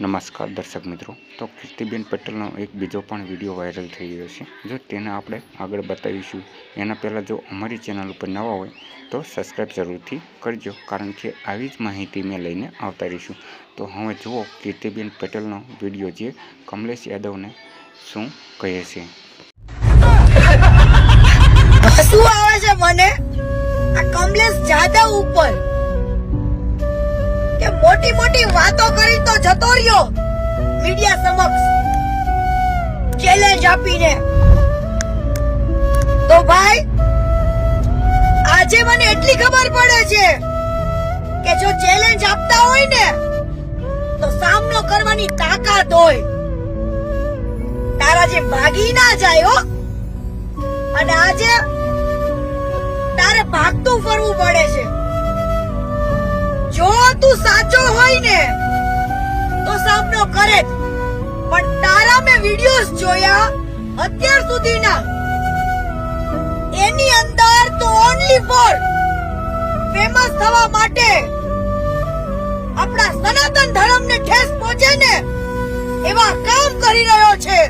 નમસ્કાર દર્શક મિત્રો. તો કીર્તિબેન પટેલનો એક બીજો પણ વીડિયો વાયરલ થઈ રહ્યો છે. જો તેને આપણે આગળ બતાવીશું. એના પહેલાં જો અમારી ચેનલ ઉપર નવા હોય, તો સબસ્ક્રાઈબ જરૂરથી કરજો. કારણ કે આવી જ માહિતી મેં લઈને આવતા રહીશું. તો હવે જુઓ કીર્તિબેન પટેલનો વીડિયો જે કમલેશ યાદવને શું કહે છે. કમલેશ જાદવ ઉપર. કે મોટી મોટી વાતો કરી તો જતો રહ્યો. મીડિયા સમક્ષ. ચેલેન્જ આપીને. તો ભાઈ, આજે મને એટલી ખબર પડે છે કે જો ચેલેન્જ આપતા હોય ને, તો સામનો કરવાની તાકાત હોય. તારા જે ભાગી ના જાય હો. અને આજે ભાગતું ફરવું પડે છે. જો તું સાચો હોય ને, તો સામનો કરે પણ તારા મેં વિડીયોઝ જોયા અત્યાર સુધીના. એની અંદર તો ઓનલી ફોર ફેમસ થવા માટે આપણા સનાતન ધર્મને ઠેસ પહોંચે ને એવા કામ કરી રહ્યો છે.